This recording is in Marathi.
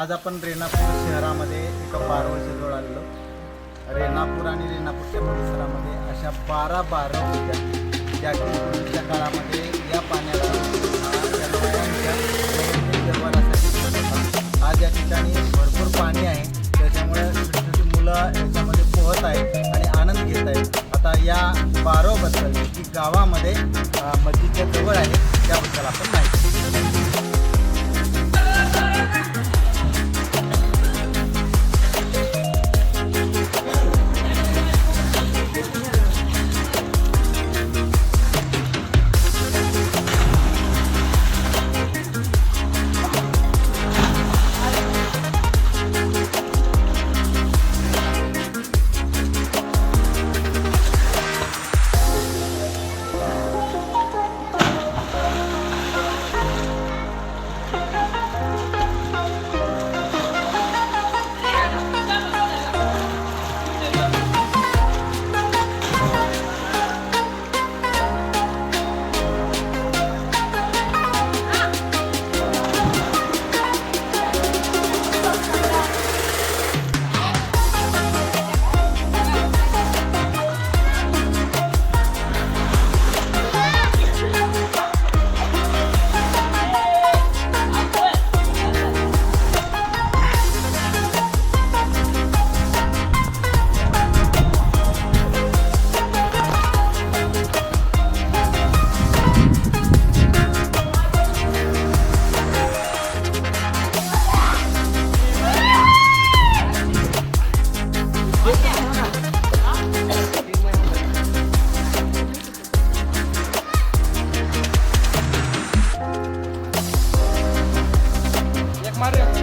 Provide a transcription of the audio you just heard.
आज आपण रेणापूर शहरामध्ये एका बारवळच्या जवळ आलेलो. रेणापूर आणि रेणापूरच्या परिसरामध्ये अशा बारा बारा होत्या ज्या की पूर्वीच्या काळामध्ये या पाण्याला आज या ठिकाणी भरपूर पाणी आहे. त्याच्यामुळे छोटी छोटी मुलं याच्यामध्ये पोहत आहेत आणि आनंद घेत आहेत. आता या बारोबद्दल जी गावामध्ये मस्जिदच्या जवळ आहे त्याबद्दल आपण माहिती एक मार